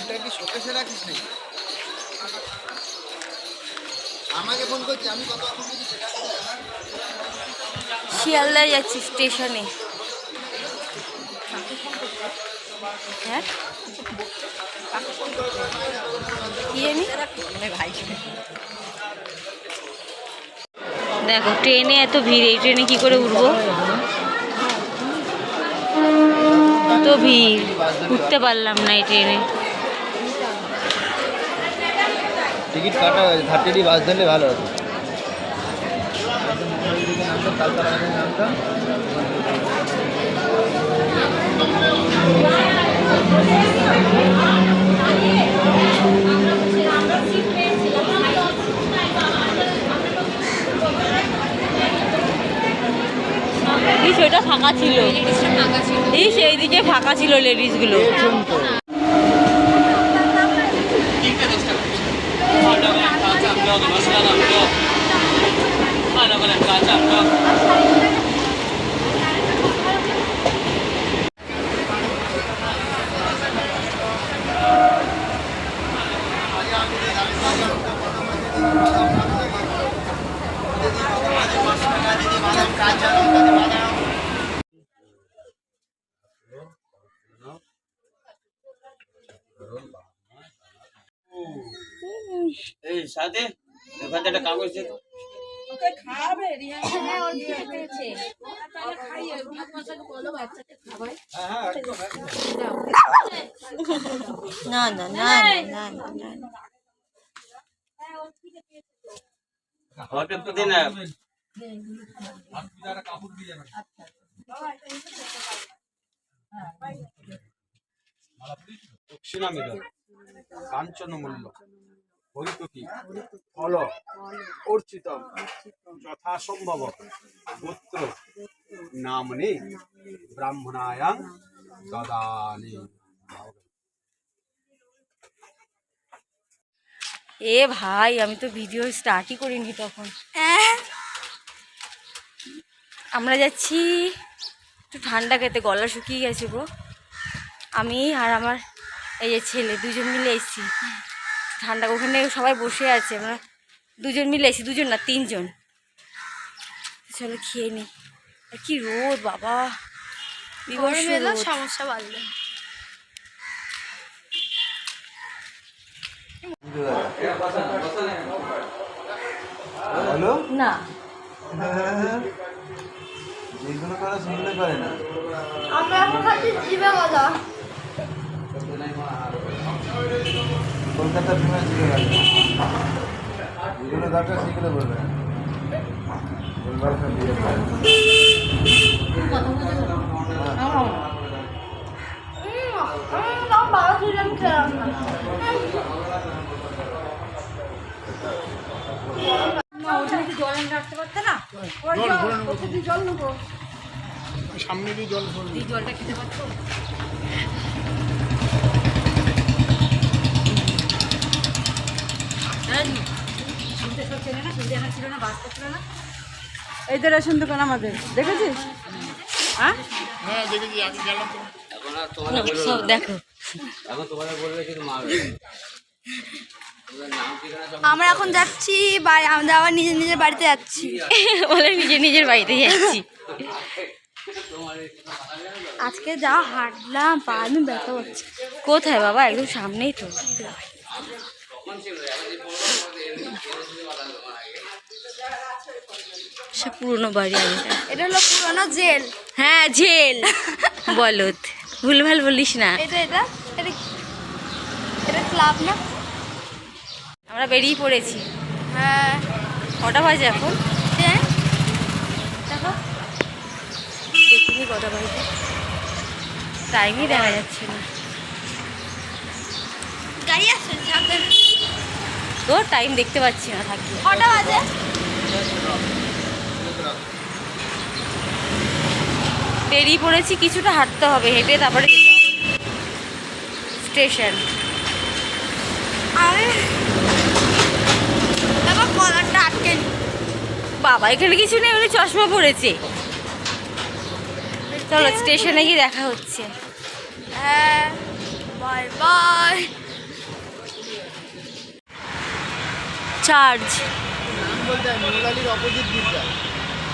এটা কি শোকেশে রাখিস নাকি? আমাকে ফোন করছি, আমি শিয়ালদায় যাচ্ছি স্টেশনে। হ্যাঁ? দেখো, ট্রেনে এত ভিড়, এই ট্রেনে কি করে উঠবো? এত ভিড়, উঠতে পারলাম না এই ট্রেনে টিকিট কাটা থার্টি বাস ধরলে ভালো হতো। নামটা এই সেটা ফাঁকা ছিল। এই সেই দিকে ফাঁকা ছিল লেডিসগুলো। এই সাথে ওখানে একটা কাগজ দে তো। না না না না না না না। হটে তো দে না। দক্ষিণামিদ কাঞ্চন হরিতকি ফল অর্চিত যথাসম্ভব গোত্র নামনি ব্রাহ্মণায়াং দদানি। এ ভাই আমি তো ভিডিও স্টার্টই করিনি তখন। আমরা যাচ্ছি একটু ঠান্ডা খেতে গলা শুকিয়ে গেছে গো। আমি আর আমার এই যে ছেলে দুজন মিলে এসেছি। ঠান্ডা ওখানে সবাই বসে আছে আমরা দুজন মিলে এসেছি দুজন না তিনজন। চলো খেয়ে নি। আর কি রোদ বাবা। সমস্যা বাড়লো হলো না। না। আমরা এখন খাচ্ছি জিভে মজা কলকাতার ফেমাস ছিল যেগুলো দরকার সেগুলো বলবে। বলবার সব দিয়ে দেবে। বাবা দুজন খেলাম এই তো রেশন দোকান আমাদের দেখেছিস? হ্যাঁ? দেখো। এখন তোমাদের বলবে কিন্তু মারবে আমরা এখন যাচ্ছি বাড়ি আমরা আবার নিজের নিজের বাড়িতে যাচ্ছি। বলে নিজের নিজের বাড়িতে যাচ্ছি। আজকে যা হাঁটলাম পা আমি ব্যথা হচ্ছে কোথায় বাবা? একদম সামনেই তো। সে পুরনো বাড়ি এটা। হলো পুরোনো জেল। হ্যাঁ ঝেল বলত ভুলভাল বলিস না। এটা এটা এটা ক্লাব না? আমরা বেরিয়ে পড়েছি। হ্যাঁ। কটা বাজে এখন? হ্যাঁ। দেখো। দেখিনি কটা বাজে। টাইমই দেখা যাচ্ছে না। গাড়ি আসছে সাবধানে টাইম দেখতে পাচ্ছি না থাকি। কটা বাজে? দেরি পড়েছি কিছুটা হাঁটতে হবে হেঁটে তারপরে স্টেশন। বাবা এখানে কিছু নেই ওরা চশমা পড়েছে। চলো স্টেশনে গিয়ে দেখা হচ্ছে। চার্জ।